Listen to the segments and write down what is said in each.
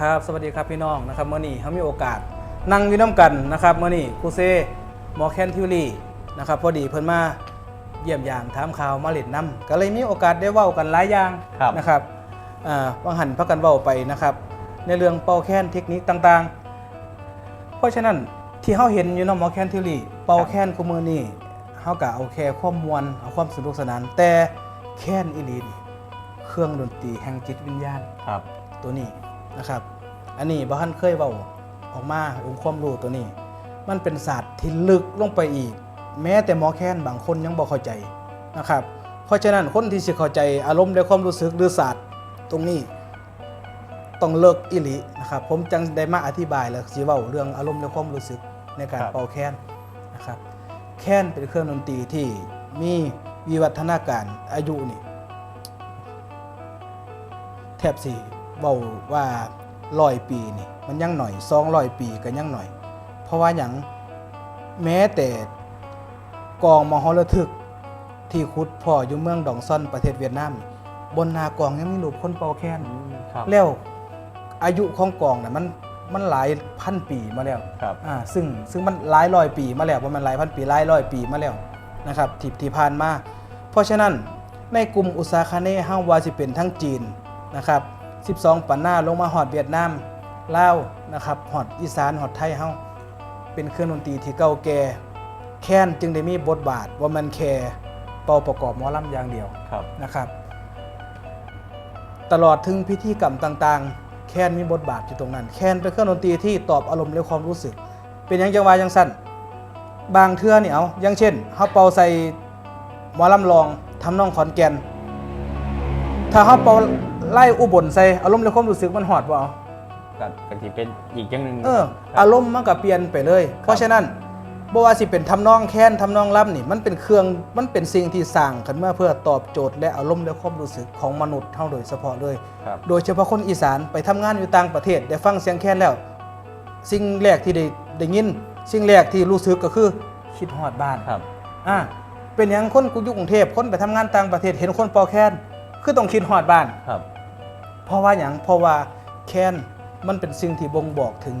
ครับสวัสดีครับพี่น้องนะครับเมื่อนี้เขามีโอกาสนั่งอยู่น้ำกันนะครับเมื่อนี้ครูเซหมอแคนทิวลี่นะครับพอดีเพิ่นมาเยี่ยมยามถามข่าวมาเล่นน้ำก็เลยมีโอกาสได้เว้ากันหลายอย่างครับ นะครับอ่าวังหันพักกันเว้าไปนะครับ ในเรื่องเป่าแคนเทคนิคต่างๆ เพราะฉะนั้นที่เขาเห็นอยู่เนาะหมอแคนทิวลี่เป่าแคนกูมือนี่เขากะเอาแค่ความมวลเอาความสนุกสนาน แต่แคนอีหลีนี่เครื่องดนตรีแห่งจิตวิญญาณ ครับ ตัวนี้ นะครับ อันนี้บ้านเคยเบาออกมาองค์ความรู้ตัวนี้ มันเป็นศาสตร์ที่ลึกลงไปอีก แม้แต่หมอแค้นบางคนยังบอกเข้าใจนะครับ เพราะฉะนั้นคนที่สิเข้าใจอารมณ์และความรู้สึกหรือศาสตร์ตรงนี้ต้องเลิกอิลินะครับ ผมจังได้มาอธิบายแล้วสิเว้าเรื่องอารมณ์และความรู้สึกในการครับเป่าแค้นนะครับ แค้นเป็นเครื่องดนตรีที่มีวิวัฒนาการอายุนี่แทบสี่ เบาว่าร้อยปีนี่มันยังหน่อยสองร้อยปีก็ยังหน่อย เพราะว่าอย่างแม้แต่กองมหรทึกที่คุดพ่ออยู่เมืองดองซ่อนประเทศเวียดนามนี่บนหนากองยังมีรูปคนเป่าแค้นครับแล้วอายุของกองน่ะมันมันหลายพันปีมาแล้วครับอ่าซึ่งซึ่งมันหลายร้อยปีมาแล้วว่ามันหลายพันปีหลายร้อยปีมาแล้วนะครับที่ที่ผ่านมา เพราะฉะนั้นในกลุ่มอุตสาคเนห้างวาสิเป็นทั้งจีนนะครับ 12 ปันหน้าลงมาหอดเวียดนามลาวนะครับหอดอีสานหอดไทยเฮาเป็นเครื่องดนตรีที่เก่าแก่แค้นจึงได้มีบทบาทว่ามันแค่เป่าประกอบหมอลำอย่างเดียวครับนะครับ ตลอดถึงพิธีกรรมต่างๆ แค้นมีบทบาทอยู่ตรงนั้น แค้นเป็นเครื่องดนตรีที่ตอบอารมณ์และความรู้สึก เป็นอย่างจังหวะจังสั้นบางเทื่อนี่เอาอย่างเช่นเฮาเป่าใส่หมอลำลองทำนองขอนแก่นถ้าเฮาเป่า ไล่อุบลใส่อารมณ์และความรู้สึกมันหอดบ่เอาก็ก็ที่เป็นอีกอย่างหนึ่งเออครับอารมณ์มันก็เปลี่ยนไปเลย เพราะฉะนั้นบ่ว่าสิเป็นทำนองแค้นทำนองรับนี่มันเป็นเครื่องมันเป็นสิ่งที่สร้างขึ้นมาเพื่อตอบโจทย์และอารมณ์และความรู้สึกของมนุษย์เท่าโดยเฉพาะเลย ครับ โดยเฉพาะคนอีสานไปทำงานอยู่ต่างประเทศได้ฟังเสียงแค้นแล้ว สิ่งแรกที่ได้ได้ยิน สิ่งแรกที่รู้สึกก็คือคิดฮอดบ้าน ครับ อ่าเป็นอย่างคนกูอยู่กรุงเทพคนไปทำงานต่างประเทศเห็นคนเป่าแค้นคือต้องคิดฮอดบ้าน ครับ เพราะว่าอย่างเพราะว่าแค้นมันเป็นสิ่งที่บ่งบอกถึง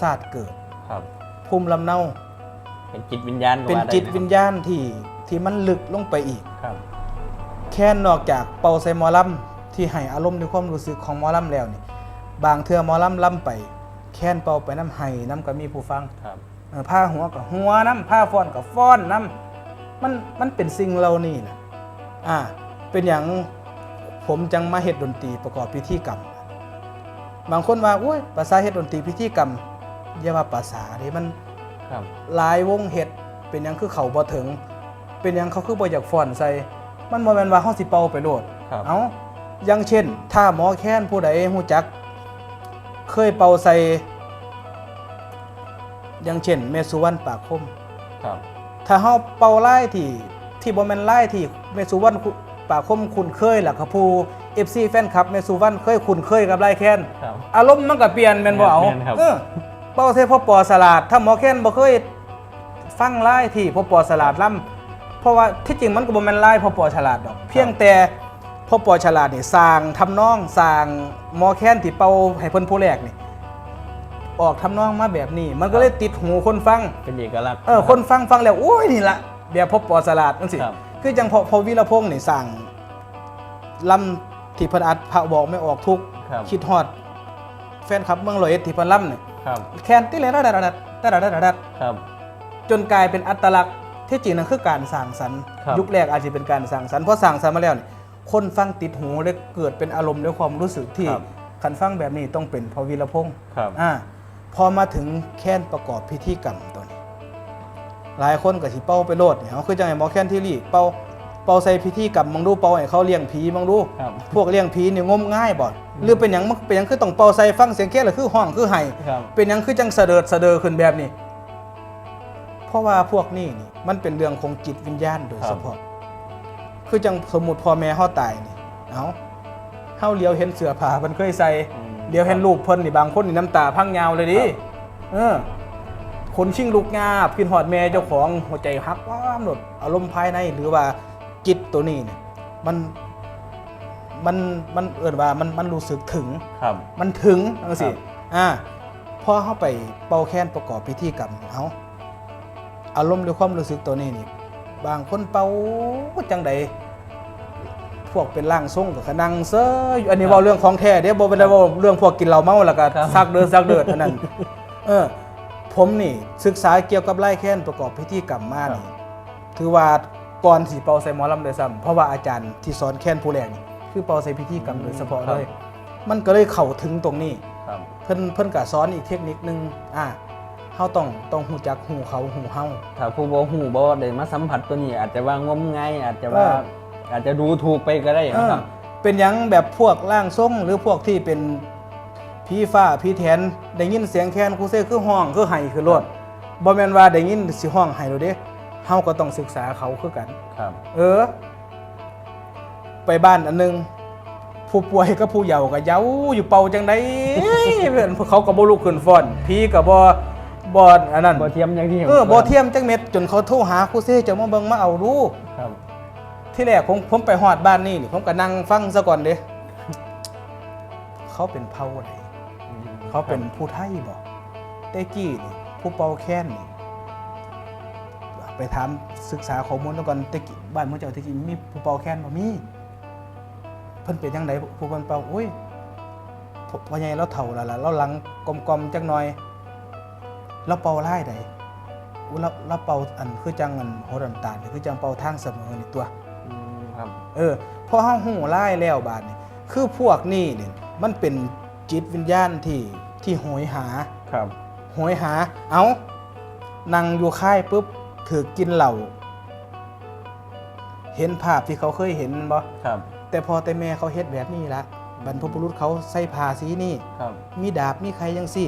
ศาสตร์เกิด ครับภูมิลำเนา เป็นจิตวิญญาณก็เป็นว่าได้จิตะวิญญาณที่ที่มันลึกลงไปอีก ครับ แค่นอกจากเป่าใส่หมอลำที่ให้อารมณ์ในความรู้สึกของหมอลำแล้วนี่บางเทื่อหมอลำล่ำไป แค่นเป่าไปน้ำไห้น้ำก็มีผู้ฟังครับ เออผ้าหัวกับหัวน้ำผ้าฟ้อนกับฟ้อนน้ำมันมันเป็นสิ่งเหล่านี้นะอ่าเป็นอย่าง ผมจังมาเฮ็ดดนตรีประกอบพิธีกรรม บางคนว่าอุ้ยภาษาเฮ็ดดนตรีพิธีกรรมอย่าว่าภาษาเด้มันครับหลายวงเฮ็ดเป็นหยังคือเขาบ่ถึง เป็นหยังเขาคือบ่อยากฟ้อนใส่มันบ่แม่นว่าเฮาสิเป่าไปโลดครับเอาอย่างเช่น ถ้าหมอแค้นผู้ใดฮู้จัก เคยเป่าใส่อย่างเช่นแม่สุวรรณปากคม ครับ ถ้าเฮาเป่าไล่ที่ที่บ่แม่นไล่ที่แม่สุวรรณคุ ปากคมคุ้นเคยหล่ะครับผู้ FC แฟนคลับแม่สุวรรณเคยคุ้นเคยกับไล่แค้นครับ อารมณ์มันก็เปลี่ยนแม่นบ่เอาแม่นครับ เออเป้าเทพ่อปอสลาดถ้าหมอแค้นบ่เคยฟังไล่ที่พ่อปอสลาดล่ำเพราะว่าที่จริงมันก็บ่แม่นไล่พ่อปอฉลาดดอก เพียงแต่พ่อปอฉลาดนี่สร้างทำนองสร้างหมอแค้นที่เป่าให้เพิ่นผู้แรกนี่ออกทำนองมาแบบนี้ มันก็เลยติดหูคนฟัง เป็นเอกลักษณ์ เออคนฟังฟังแล้วโอ้ยนี่ละแบบพบปอสลาดนั่นสิครับ คือจังพอพอวิรพงษ์นี่สั่งลำที่เพิ่นอัดพระบอกไม่ออกทุกข์ครับคิดฮอด แฟนคลับเมืองร้อยเอ็ดที่เพิ่นล่ำนี่ครับแคนติเลยระดัดระดัดระดัดระดัดระดัดครับ จนกลายเป็นอัตลักษณ์ที่จริงนั่นคือการสร้างสรรค์ครับ ยุคแรกอาจจะเป็นการสร้างสรรค์เพราะสร้างสรรค์มาแล้วนี่คนฟังติดหูและเกิดเป็นอารมณ์และความรู้สึกที่ครับคันฟังแบบนี้ต้องเป็นพอวีรพงษ์ครับ อ่าพอมาถึงแค้นประกอบพิธีกรรมตัวนี้ หลายคนก็สิเป้าไปโลดเนี่ยเขาคือจังไงหมอแค้นที่รีเป้าเป้าใส่พิธีกรรมมองดูเป้าให้เขาเลี้ยงผีมองดูครับพวกเลี้ยงผีเนี่ยงมง่ายบ่หรือเป็นหยังมันเป็นหยังคือต้องเป่าใส่ฟังเสียงแค่หรือคือห้องคือไห้ครับเป็นหยังคือจังเสดิร์ดเสดอขึ้นแบบนี้ เพราะว่าพวกนี้นี่มันเป็นเรื่องของจิตวิญญาณโดยเฉพาะคือจังสมมุติพ่อแม่เฮาตายนี่เอาเฮาเลี้ยวเห็นเสื้อผ้าเพิ่นเคยใส่อืมเดี๋ยวเห็นรูปเพิ่นนี่บางคนนี่น้ำตาพังยาวเลยดิครับเออ คนชิงลูกงาบกินหอดแม่เจ้าของหัวใจฮักว้ามหลดอารมณ์ภายในหรือว่าจิตตัวนี้เนี่ยมันมันมันเอิ่นว่ามันมันรู้สึกถึงครับ มันถึงจังสิครับอ่าพอเข้าไปเป่าแค้นประกอบพิธีกรรมนี่เอาอารมณ์หรือความรู้สึกตัวนี้นี่บางคนเป่าจังใดพวกเป็นร่างทรงกับขนังเซออยู่อันนี้เว่าเรื่องของแท้เด้บ่เป็นได้เว่าเรื่องพวกกินเหล้าเมาแล้วก็ครับซักเดินซักเดินอันนั้น เออ ผมนี่ศึกษาเกี่ยวกับไล่แค้นประกอบพิธีกรรมมานี่ถือว่าก่อนสีเป่าใส่หมอลำโดยซ้ำเพราะว่าอาจารย์ที่สอนแค้นผู้แรงนี่คือเป่าใส่พิธีกรรมโดยเฉพาะเลย มันก็เลยเข้าถึงตรงนี้ครับเพิ่นเพิ่นก็สอนอีกเทคนิคนึงอ่าเฮาต้องต้องฮู้จักฮู้เขาฮู้เฮาถ้าผู้บ่ฮู้บ่ได้มาสัมผัสตัวนี้อาจจะว่างมงายอาจจะว่าเอออาจจะดูถูกไปก็ได้เอนะอครับเป็นหยังแบบพวกร่างทรงหรือพวกที่เป็น ผีฟ้าผีแทนได้ยินเสียงแคนครูเซ่คือห้องคือไห้คือรถบ่แม่นว่าได้ยินสิห้องไห้โดดเด้เฮาก็ต้องศึกษาเขาคือกัน ครับเออ ไปบ้านอันหนึงผู้ป่วยกับผู้เยาว์ก็เย้าอยู่เป่าจังไดเพื่อนเขาก็บ่ลุกขึ้นฟ้อนผีก็บ่บ่อันนั้นบ่เทียมอย่างที่ห็นเออบ่เทียมจังเม็ดจนเขาโทรหาครูเซ่จะมาเบิ่งมาเอาดูครับที่แรกผมผมไปฮอดบ้านนี่นี่ผมก็นั่งฟังซะก่อนเด้เขาเป็นเผ่าไหน เขาเป็นผู้ไทยบ่แต่กี้นี่ผู้เป่าแค้นนี่ไปถามศึกษาข้อมูลซะก่อนแต่กี้บ้านเมืองเจ้าที่กี้มีผู้เป่าแค้นบ่มีเพิ่นเป็นจังไดผู้เพิ่นเป่าโอ้ยพพ่อใหญ่เราเฒ่าแล้วล่ะเราหลังกลมๆจักหน่อยเราเป่าลายใดอุ๊ยเราเราเป่าอันคือจังอันโหดน้ำตาลนี่คือจังเป่าทางเสมอนี่ตัวอืมครับ เออพอเฮาหูไล่แล้วบาดนี่คือพวกนี้เนี่ยมันเป็น จิตวิญญาณที่ที่โหยหาครับโหยหา เอานั่งอยู่ค่ายปุ๊บถือกินเหล่า เห็นภาพที่เขาเคยเห็นบ่ครับ แต่พอแต่แม่เขาเฮ็ดแบบนี้ละบรรพบุรุษเขาใส่ผ้าสีนี่ครับมีดาบมีใครยังสิ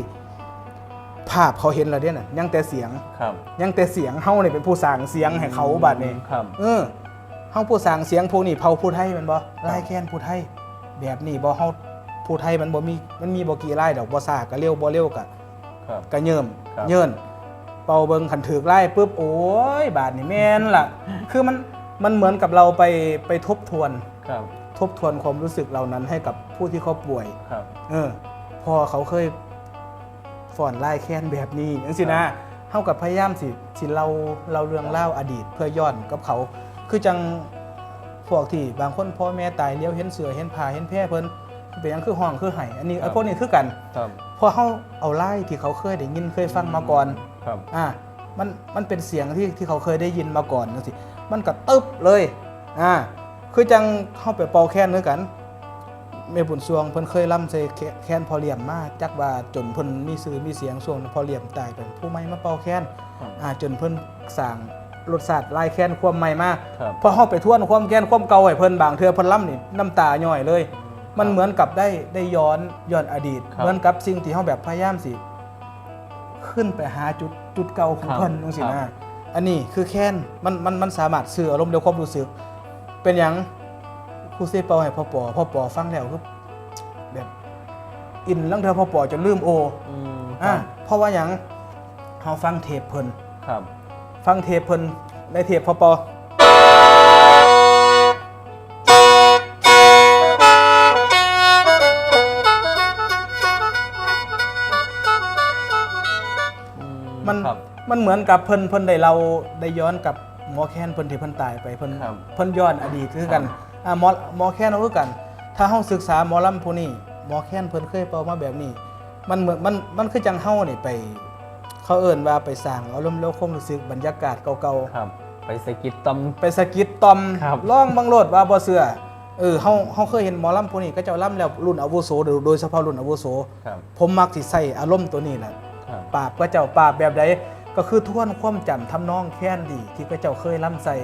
ภาพเขาเห็นแล้วเด้น่ะยังแต่เสียงครับยังแต่เสียงเฮานี่เป็นผู้สร้างเสียงให้เขาบาดนี้ครับ เออเฮาผู้สร้างเสียงพวกนี้เผาผู้ไทยแมันบ่ลายแค้นผู้ไทยแบบนี้บ่เฮา ผู้ไทยมันบ่มีมันมีบ่กี่ลายดอกบ่ซ่าก็เร็วบ่เร็วก็ครับ ก็เยิ่มครับ เยินเป่าเบิ่งคันถือลายปุ๊บโอ้ยบาดนี่แม่นล่ะ คือมันมันเหมือนกับเราไปไปทบทวน ครับทบทวนความรู้สึกเหล่านั้นให้กับผู้ที่เขาป่วย ครับเออพอเขาเคยฟ้อนลายแค้นแบบนี้จังสินะเฮากับพยายามสิสิเราเราเรื่องเล่าวอดีตเพื่อย้อนกับเขา คือจังพวกที่บางคนพ่อแม่ตายเลี้ยวเห็นเสือเห็นผาเห็นแพร่เพิ่น เป็นหยังคือห้องคือไห้อันนี้ไอ้พวกนี้คือกันครับพอเฮาเอาไล่ที่เขาเคยได้ยินเคยฟังมาก่อนครับอ่ามันมันเป็นเสียงที่ที่เขาเคยได้ยินมาก่อนจังสิมันก็ตึบเลยอ่าคือจังเข้าไปเป่าแค้นด้วยกันแม่บุญสวงเพิ่นเคยล่ำใส่แคแค้นพอเหลี่ยมมาจักว่าจนเพิ่นมีชื่อมีเสียงช่วงพอเหลี่ยมตายไปผู้ใหม่มาเป่าแค้นครับอ่าจนเพิ่นสร้างรสชาติลายแค้นความใหม่มาครับ พอเฮาไปทวนความแค้นความเก่าให้เพิ่นบางเทื่อเพิ่นล่ำนี่น้ำตาย่อยเลย มันเหมือนกับได้ได้ย้อนย้อนอดีตครับเหมือนกับสิ่งที่เฮาแบบพยายามสิ ขึ้นไปหาจุดจุดเก่าของครับเพิ่นจังซี่ครันะบอันนี้คือแค้นมันมันมันสามารถสื่ออารมณ์เดียวความรู้สึก เป็นหยังครูเซเปาให้พ่อปอพ่อปอฟังแล้วคือแบบอินลังเธอพ่อปอจนลืมโออืมคอ่ารับเพราะว่าหยังเฮาฟังเทปเพิ่นครับฟังเทปเพิ่นในเทปพ่อปออื มันเหมือนกับเพิ่นเพิ่นได้เราได้ย้อนกับหมอแค้นเพิ่นที่เพิ่นตายไปเพิ่นครับเพิ่นย้อนอดีตคือกันครับอ่าหมอหมอแค้นเอาคือกัน ถ้าเฮาศึกษาหมอลำผู้นี้หมอแค้นเพิ่นเคยเป่ามาแบบนี้ มันเหมือนมันมันคือจังเฮานี่ไป เขาเอิ้นว่าไปสร้างอารมณ์แล้วความรู้สึกบรรยากาศเก่าครับ ไปสะกิดตอมๆไปสะกิดตอมครับร้องบังโลดว่าบ่เชื่อเออเฮาเฮาเคยเห็นหมอลำผู้นี้ก็เจ้าลำแล้วรุ่นอาวุโสโดยโดยเฉพาะรุ่นอาวุโส ครับ ผมมักสิใส่อารมณ์ตัวนี้แหละครับ ปราบก็เจ้าปราบแบบใด ก็คือทวนความจำทำนองแค้นดี ที่ก็เจ้าเคยล่ำใส่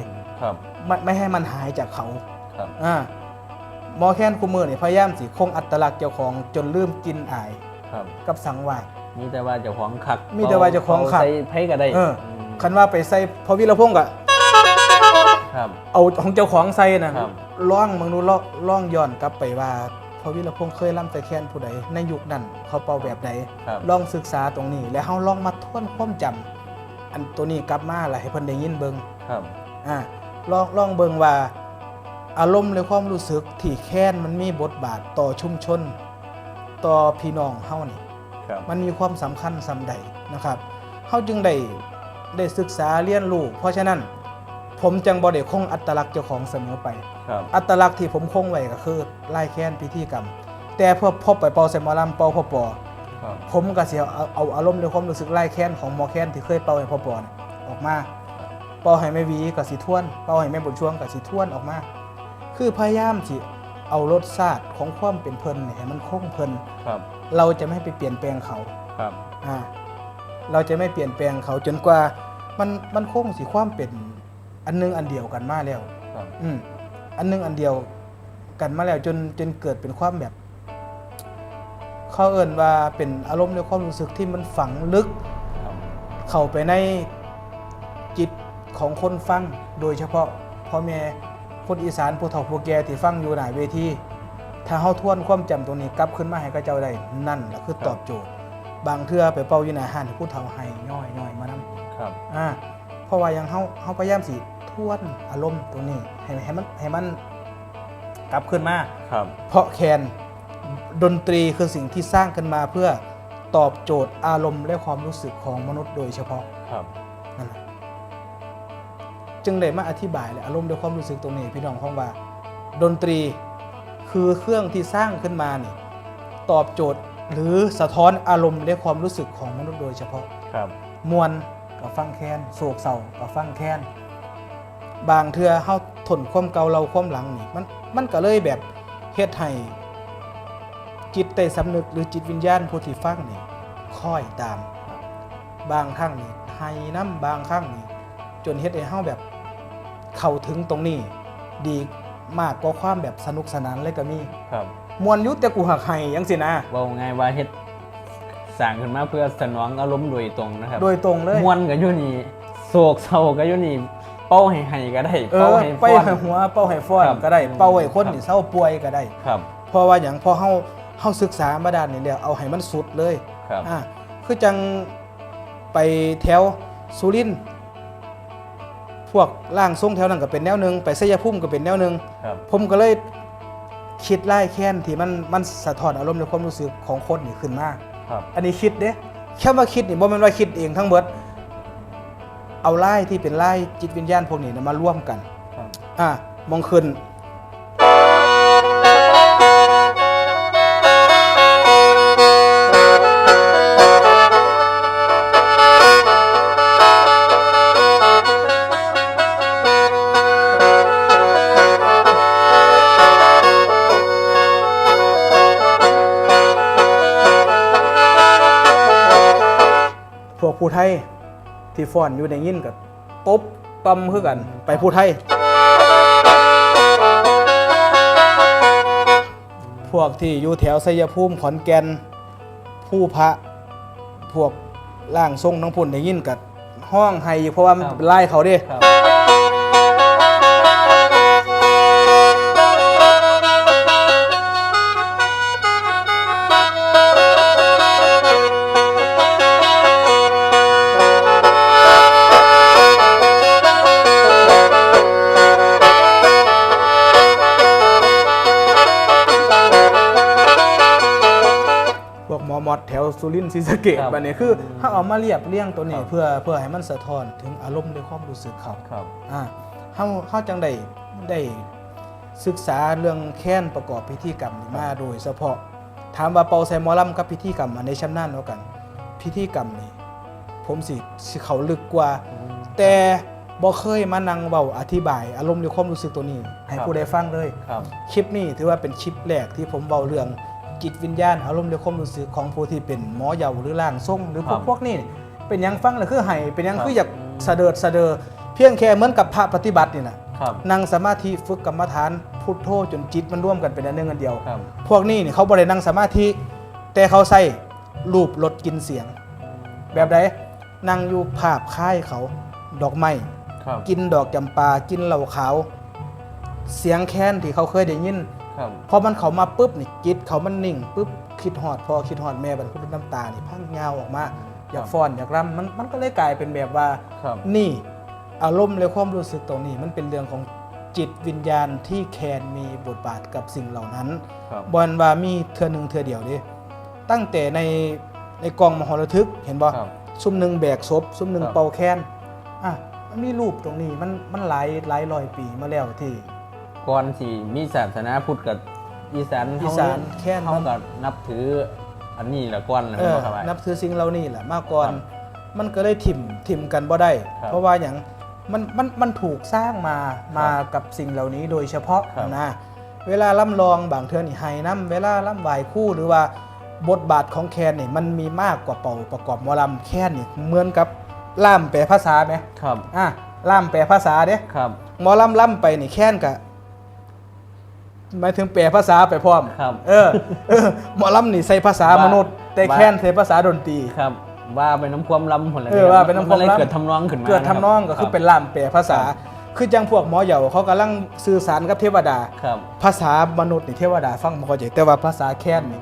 ครับ ไม่ไม่ให้มันหายจากเขาครับ อ่าหมอแค้นคูมือนี่พยายามสิคงอัตลักษณ์เจ้าของจนลืมกินอายครับ กับสังวาส มีแต่ว่าเจ้าของขักมีแต่ว่าเจ้าของขัก ใส่ไผก็ได้เออมคันว่าไปใส่พอวิรพงศ์ก็ครับ เอาของเจ้าของใส่นะครับ ล่องมึงดูล่องล่องย้อนกลับไปว่าพอวิรพงศ์เคยล่ำแต่แค้นผู้ใดในยุคนั้นเขาเป่าแบบใดครับ ลองศึกษาตรงนี้ แล้วเฮาลองมาทวนความจำ อันตัวนี้กลับมาแล้วให้เพิ่นได้ยินเบิงครับอ่าลองลองเบิ่งว่า อารมณ์และความรู้สึกที่แค้นมันมีบทบาทต่อชุมชน ต่อพี่น้องเฮานี่ครับมันมีความสำคัญสำใดนะครับเฮาจึงได้ได้ศึกษาเรียนรู้เพราะฉะนั้น ผมจังบ่ได้คงอัตลักษณ์เจ้าของเสมอไปครับอัตลักษณ์ที่ผมคงไว้ก็คือไล่แค้นพิธีกรรม แต่พอพอไปเป่าใส่หมอลำเป่าพ่อปอ ครับ ผมก็เสียเอาเอาอารมณ์ในความรู้สึกไล่แค้นของหมอแค้นที่เคยเป่าให้พ่อปอน่ะออกมา เป่าให้แม่หวีกับสีท่วน เป่าให้แม่บุญช่วงกับสีท่วนออกมา คือพยายามที่เอารสชาติของความเป็นเพิ่นเนี่ยให้มันคงเพิ่นครับเราจะไม่ไปเปลี่ยนแปลงเขา ครับ อ่าเราจะไม่เปลี่ยนแปลงเขาจนกว่ามันมันคงสิความเป็นอันหนึงอันเดียวกันมาแล้ว ครับ อืมอันหนึงอันเดียวกันมาแล้วจนจนเกิดเป็นความแบบ เขาเอ่นว่าเป็นอารมณ์ในความรู้สึกที่มันฝังลึกครับเข้าไปในจิตของคนฟัง โดยเฉพาะพ่อแม่คนอีสานผู้เฒ่าผู้แก่ที่ฟังอยู่หน้าเวทีถ้าเฮาทวนความจำตรงนี้กลับขึ้นมาให้กับเจ้าได้นั่นแหละคือตอบโจทย์ บางเทื่อไปเป่าอยู่หน้าห้านให้ผู้เฒ่าให้ย่อยย่อยมานำครับอ่าเพราะว่ายังเฮาเฮาพยายามสิทวนอารมณ์ตรงนี้ให้ให้มันให้มันกลับขึ้นมาครับ เพราะแคน ดนตรีคือสิ่งที่สร้างขึ้นมาเพื่อตอบโจทย์อารมณ์และความรู้สึกของมนุษย์โดยเฉพาะครับนั่นแหละจึงได้มาอธิบายและอารมณ์และความรู้สึกตรงนี้พี่น้องของว่า ดนตรีคือเครื่องที่สร้างขึ้นมานี่ตอบโจทย์หรือสะท้อนอารมณ์และความรู้สึกของมนุษย์โดยเฉพาะครับมวนกับฟังแคนโศกเศร้ากับฟังแคนบางเทือเฮาทนความเก่าเราความหลังนี่มันมันก็เลยแบบเฮ็ดให้ จิตใต้สำนึกหรือจิตวิญญาณผู้ที่ฟังนี่ค่อยตาม บางครั้งนี่ให้น้ำบางครั้งนี่จนเฮ็ดให้เฮาแบบเข้าถึงตรงนี้ ดีมากกว่าความแบบสนุกสนานเลยก็มีครับมวนอยุแต่กูหักให้ยังสินะเว่าไงายว่าเฮ็ดสร้างขึ้นมาเพื่อสนองอารมณ์โดยตรงนะครับโดยตรงเลยมวนก็อยู่นี่โศกเศร้าก็อยู่นี่เป้าให้ให้ก็ได้เอเป้าอให้ไปฟ้อน ให้หัวเป้าให้ฟ้อนครับก็ได้ เป้าให้คนครับที่เศร้าป่วยก็ได้ ครับ เพราะว่าอย่างพอเฮา เฮาศึกษามาด้านนี้แล้วเอาให้มันสุดเลยครับอ่าคือจังไปแถวสุรินทร์พวกล่างทรงแถวนั้นก็เป็นแนวหนึงไปสยภูมิก็เป็นแนวหนึงครับ ผมก็เลยคิดไล่แค้นที่มันมันสะท้อนอารมณ์ในความรู้สึกของคนนี่ขึ้นมาครับ อันนี้คิดเด้แค่ว่าคิดนี่บ่แม่นว่าคิดเองทั้งเบิดเอาไล่ที่เป็นไล่จิตวิญญาณพวกนี้นะมาร่วมกันครับ อะมองขึ้น ผู้ไทยที่ฟ้อนอยู่ในยินกับตบตำคือกัน ไปผู้ไทย พวกที่อยู่แถวสยภูมิขอนแก่นผู้พระพวกล่างทรงทั้งพุ่นในยินกับห้องไห้อยู่เพราะว่ามันครับเป็นไล่เขาเด้ มอมอดแถวสุรินทร์ศรีสะเกษครับบัดนี้คือถ้าเอามาเรียบเรียงตัวนี้ครับเพื่อเพื่อให้มันสะท้อนถึงอารมณ์ในความรู้สึกเขาครับ อ่าเฮาเฮาจังได้ได้ศึกษาเรื่องแค้นประกอบพิธีกรรมนี่มาโดยเฉพาะถามว่าเป่าใส่หมอลำกับพิธีกรรมอันใดชำนาญเท่ากัน พิธีกรรมนี่ผมสิสิเขาลึกกว่า แต่บ่เคยมานั่งเว้าอธิบาย อารมณ์ในความรู้สึกตัวนี้ ให้ครับ ผู้ใดฟังเลย ครับ คลิปนี้ถือว่าเป็นคลิปแรกที่ผมเบาเรื่อง จิตวิญญาณอารมณ์ในความรู้สึกของผู้ที่เป็นหมอเยาหรือล่างทรงหรือพวกครับพวกนี้เป็นหยังฟังแล้วคือไห้เป็นหยังครับคืออยากสะเดิดสะเดอเพียงแค่เหมือนกับพระปฏิบัตินี่นะครับนั่งสมาธิฝึกกรรมฐานพุทโธจนจิตมันร่วมกันเป็นอันหนึงอันเดียวครับพวกนี้นี่เขาบ่ได้นั่งสมาธิ แต่เขาใส่รูปลดกินเสียง แบบใดนั่งอยู่ภาพค่ายเขาดอกไม้ครับกินดอกจำปากินเหล้าขาว เสียงแค้นที่เขาเคยได้ยิน ครับพอมันเขามาปุ๊บนี่จิตเขามันนิ่งปุ๊บคิดหอดพอคิดหอดแม่บันพุทธน้ำตานี่พังเงาออกมา อยากฟ้อนอยากรำมันมันก็เลยกลายเป็นแบบว่าครับ นี่อารมณ์และความรู้สึกตรงนี้ มันเป็นเรื่องของจิตวิญญาณที่แคนมีบทบาทกับสิ่งเหล่านั้นครับบอลว่ามีเทือหนึ่งเทือเดียวเดิตั้งแต่ในในกองมหรทึกเห็นบ่ครับซุ่มหนึ่งแบกศพซุ่มหนึ่งครับ เป่าแคนอะมันมีรูปตรงนี้มันมันหลายหลายร้อยปีมาแล้วที่ ก่อนที่มีศาสนาพุทธกับอีสานอีสานแค่นั้น เขาก็นับถืออันนี้แหละก่อนเลยเออครับ นับถือสิ่งเหล่านี้แหละมากก่อน ครับมันก็เลยถิ่มถิ่มกันบ่ได้ ครับ เพราะว่าอย่างมันมันมันถูกสร้างมามากับสิ่งเหล่านี้โดยเฉพาะครับนะเวลาล่ำลองบางเทือนี่ไฮน้ำเวลาล่ำไหวคู่หรือว่าบทบาทของแคนนี่มันมีมากกว่าเป่าประกอบหมอลำแคนนี่เหมือนกับล่ามแปลภาษาไหมครับ อะล่ามแปลภาษาเด้ ครับ หมอลำล่ำไปนี่แค้นกะ หมายถึงแปลภาษาไปพร้อมครับเออเออหมอลำนี่ใส่ภาษามนุษย์ แต่ว่าแค้นใส่ภาษาดนตรีครับ ว่าไปน้ำความลำผลอะไรเออว่าไปน้ำความเลยล้ำเกิดทำนองขึ้นมาเกิดทำนองก็คือเป็นล่ามแปลภาษาครับคือจังพวกหมอเหยาเขากำลังสื่อสารกับเทวดาครับภาษามนุษย์นี่เทวดาฟังบ่เข้าใจแต่ว่าภาษาแค้นนี่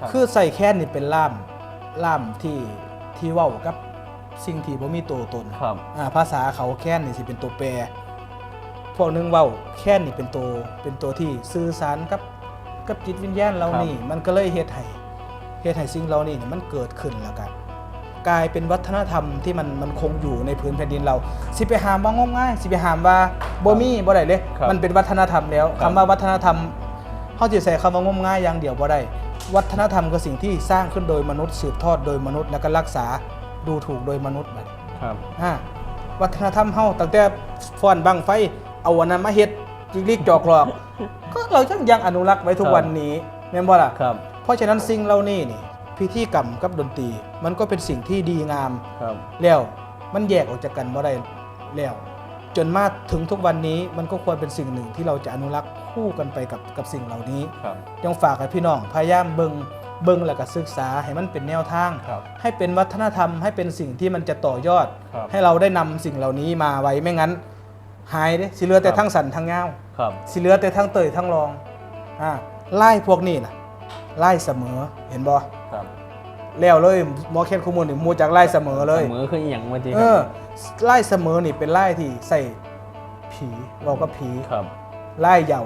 รับคือใส่แค้นนี่เป็นล่ามล่ามที่ที่เว้ากับสิ่งที่บ่มีตัวตนครับอ่าภาษาเขาแค้นนี่สิเป็นตัวแปร พวกนึงเว้าแค้นนี่เป็นตัวเป็นตัวที่สื่อสารกับกับจิตวิญญาณเรานี่ มันก็เลยเฮ็ดให้เฮ็ดให้สิ่งเรานี่เนี่ยมันเกิดขึ้นแล้วกันกลายเป็นวัฒนธรรมที่มันมันคงอยู่ในพื้นแผ่นดินเรา สิไปหามว่างมง่าย สิไปหามว่าบ่มีบ่ได้เลยครับมันเป็นวัฒนธรรมแล้วครัคำบว่าวัฒนธรรมเฮาสิใส่คำว่างมง่ายอย่างเดียวบ่ได้วัฒนธรรมก็สิ่งที่สร้างขึ้นโดยมนุษย์สืบทอดโดยมนุษย์ แล้วก็รักษาดูถูกโดยมนุษย์บัดครับอ่าวัฒนธรรมเฮาตั้งแต่ฟ้อนบังไฟ เอาวันนั้นมาเฮ็ดจิกลิกจอกหลอก ก็เรายังยังอนุรักษ์ไว้ทุกครับวันนี้แม่นบ่ล่ะครับ เพราะฉะนั้นสิ่งเหล่านี้นี่พิธีกรรมกับดนตรี มันก็เป็นสิ่งที่ดีงาม ครับ แล้วมันแยกออกจากกันบ่ได้แล้ว จนมาถึงทุกวันนี้มันก็ควรเป็นสิ่งหนึ่งที่เราจะอนุรักษ์คู่กันไปกับกับสิ่งเหล่านี้ ครับยังฝากให้พี่น้องพยายามเบิงเบิงแล้วก็ศึกษาให้มันเป็นแนวทาง ครับ ให้เป็นวัฒนธรรมให้เป็นสิ่งที่มันจะต่อยอด ครับ ให้เราได้นำสิ่งเหล่านี้มาไว้ไม่งั้น หายเด้สิเหลือแต่ครับทั้งสันทั้งเงาวครับสิเหลือแต่ทั้งเตยทั้งรองอ่าไล่พวกนี้น่ะไล่เสมอเห็นบ่ครับแล้วเลยหมอเคนคุมูนี่มูจากไล่เสมอเลยเสมอคืออหย่างเมื่อกี้เออไล่เสมอนี่เป็นไล่ที่ใส่ผีเราก็ผีครับไล่เหย่า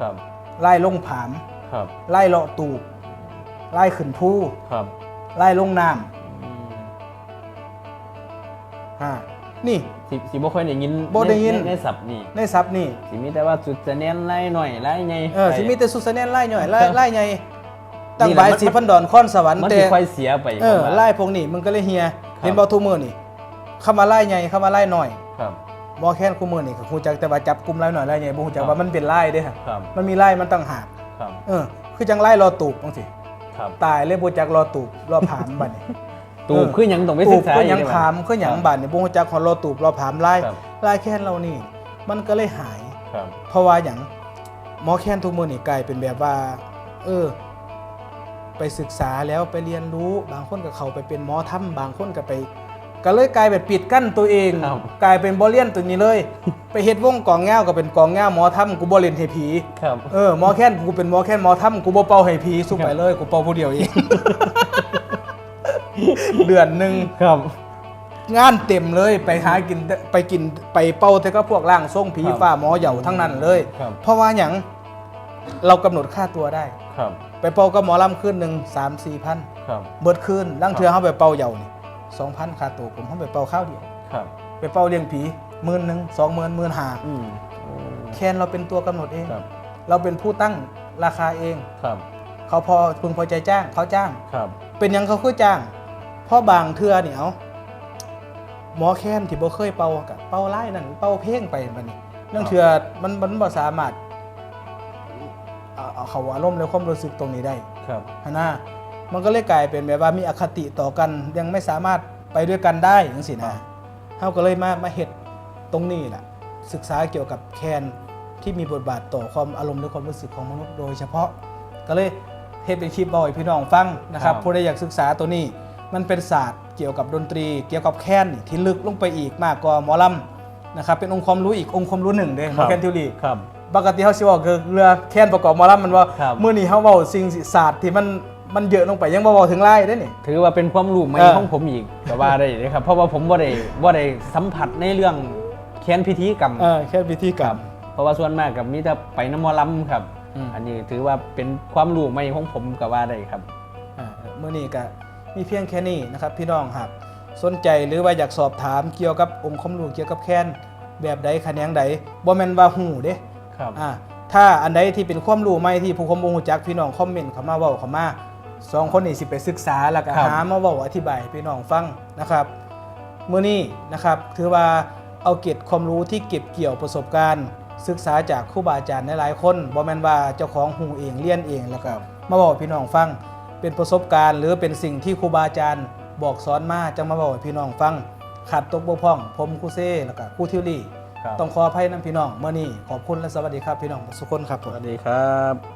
ครับไล่ลงผามครับไล่เลาะตูบไล่ขึ้นผู้ครับไล่ลงน้อืมำอ่า นี่ สิสิบ่ค่อยได้ยินบ่ได้ยินในในศัพท์นี่ในซับนี่สิมีแต่ว่าจุดจะเน้นไล่หน่อยไล่ไงเออสิมีแต่สุสานแนนไล่หน่อยไล่ไล่ไงตั้งนี่แหละบายมันสีพันดอนค้อนสวรรค์มันแต่สิค่อยเสียไปเออผมว่าไล่พวกนี้มันก็เลยเฮียครับเห็นบอทูมือนี่เข้ามาไล่ไงเข้ามาไล่หน่อยครับ บอแค่นคู่มือนี่ก็ฮู้จักแต่ว่าจับกลุ่มไล่หน่อยไล่ไงบ่ฮู้จักครับว่ามันเป็นไล่เด้ฮะครับ มันมีไล่มันต่างหากครับ เออ คือจังไล่รอตูบจังซี่ครับ ตายเลยบ่จักรอตูบรอผามบัดนี้ ตูบคือหยังต้องไปตูศึบกษาก็ยังดีกว่ผามคือหยังบัดนี่บ่ฮู้จักของรอตูบรอผามไล่ครับไล่แค่นเรานี่ มันก็เลยหาย ครับเพราะว่าอย่างหมอแค้นทุกมือนี่กลายเป็นแบบว่า เออ ไปศึกษาแล้วไปเรียนรู้บางคนก็เข้าไปเป็นหมอถ้ำบางคนก็ไป ก็เลยกลายเป็นปิดกั้นตัวเอง ครับ กลายเป็นบอเลียนตัวนี้เลย ไปเฮ็ดวงกองแง้วก็เป็นกองแง้วหมอถ้ำกูบอเลียนให้ผี ครับ เออหมอแค้นกูเป็นหมอแค้นหมอถ้ำกูบ่เป่าให้ผีสู้ไปเลย กูเป่าผู้เดียวเอง เดือนหนึ่งครับ งานเต็มเลยไปหากินไปกินไปเป่าแต่ก็พวกร่างทรงผีครับฟ้าหมอเหย่าทั้งนั้นเลย ครับ เพราะว่าอย่างเรากำหนดค่าตัวได้ ครับไปเป่ากับหมอลำคืนหนึ่งสามสี่พันครับเบิดคืนลังเทือเขาไปเป่าเหย่านี่สองพันค่าตัวผมเขาไปเป่าข้าวเดียว ครับ ไปเป่าเลี้ยงผีหมื่นหนึ่งสองหมื่นหมื่นหาอืมแคนเราเป็นตัวกำหนดเอง ครับเราเป็นผู้ตั้งราคาเอง ครับเขาพอพึงพอใจจ้างเขาจ้าง ครับเป็นหยังเขาคือจ้าง เพราะบางเทือเนี่ยเอาหมอแค้นที่บ่เคยเป่ากับเป่าไล่นั่นเป่าเพ่งไปมันนี่เรื่องเทือมันมันบ่สามารถเอาเอาเขาอารมณ์และความรู้สึกตรงนี้ได้ครับฮะนะมันก็เลยกลายเป็นแบบว่ามีอคติต่อกันยังไม่สามารถไปด้วยกันได้จังสินะเขาก็เลยมามาเห็ดตรงนี้แหละศึกษาเกี่ยวกับแคนที่มีบทบาทต่อความอารมณ์และความรู้สึกของมนุษย์โดยเฉพาะ ก็เลยเฮ็ดเป็นคลิปบ่อยพี่น้องฟังนะครับครับผู้ใดอยากศึกษาตัวนี้ มันเป็นศาสตร์เกี่ยวกับดนตรี เกี่ยวกับแคนนี่ที่ลึกลงไปอีกมากกว่าหมอลำนะครับเป็นองค์ความรู้อีกองค์ความรู้หนึ่งเด้หมอแคนทิวรีครับปกติเขาสิบอกคือเรือแคนประกอบหมอลำมันว่าครับเมื่อนี้เขาเว้าสิ่งศาสตร์ที่มันมันเยอะลงไปยังบ่เว้าถึงไล่ได้นี่ถือว่าเป็นความรู้ใหม่เออของผมอีกก็ว่าได้เลยครับเพราะว่าผมบ่ได้บ่ได้สัมผัสในเรื่องแค้นพิธีกรรมเออแค่พิธีกรรม เพราะว่าส่วนมากกับมีแต่ไปน้ำหมอลำครับอืมอันนี้ถือว่าเป็นความรู้ใหม่ของผมก็ว่าได้ครับอ่าเมื่อนี้ก็ มีเพียงแค่นี้นะครับพี่น้องหากสนใจหรือว่าอยากสอบถามเกี่ยวกับองค์ความรู้เกี่ยวกับแคนแบบใดคะแนนใดบ่แม่นว่าหูเด้ครับอ่าถ้าอันใดที่เป็นความรู้ใหม่ที่ผู้ผมบ่ฮู้จักพี่น้องคอมเมนต์เข้ามาเว้าเข้ามาสองคนนี้สิไปศึกษาแล้วก็ครับหามาเว้าอธิบายให้พี่น้องฟังนะครับมื้อนี้นะครับถือว่าเอาเก็บความรู้ที่เก็บเกี่ยวประสบการณ์ ศึกษาจากครูบาอาจารย์หลายๆคนบ่แม่นว่าเจ้าของฮู้เองเรียนเองแล้วก็มาบอกให้พี่น้องฟัง เป็นประสบการณ์ หรือเป็นสิ่งที่ครูบาอาจารย์ บอกสอนมาจังมาบอกให้พี่น้องฟังขาดตกบกพร่อง ผมครูเซ่แล้วก็ครูทิวลี่ ครับ ต้องขออภัยนํพี่น้องเมื่อนี้ขอบคุณและสวัสดีครับพี่น้องทุกคนครับผมสวัสดีครับ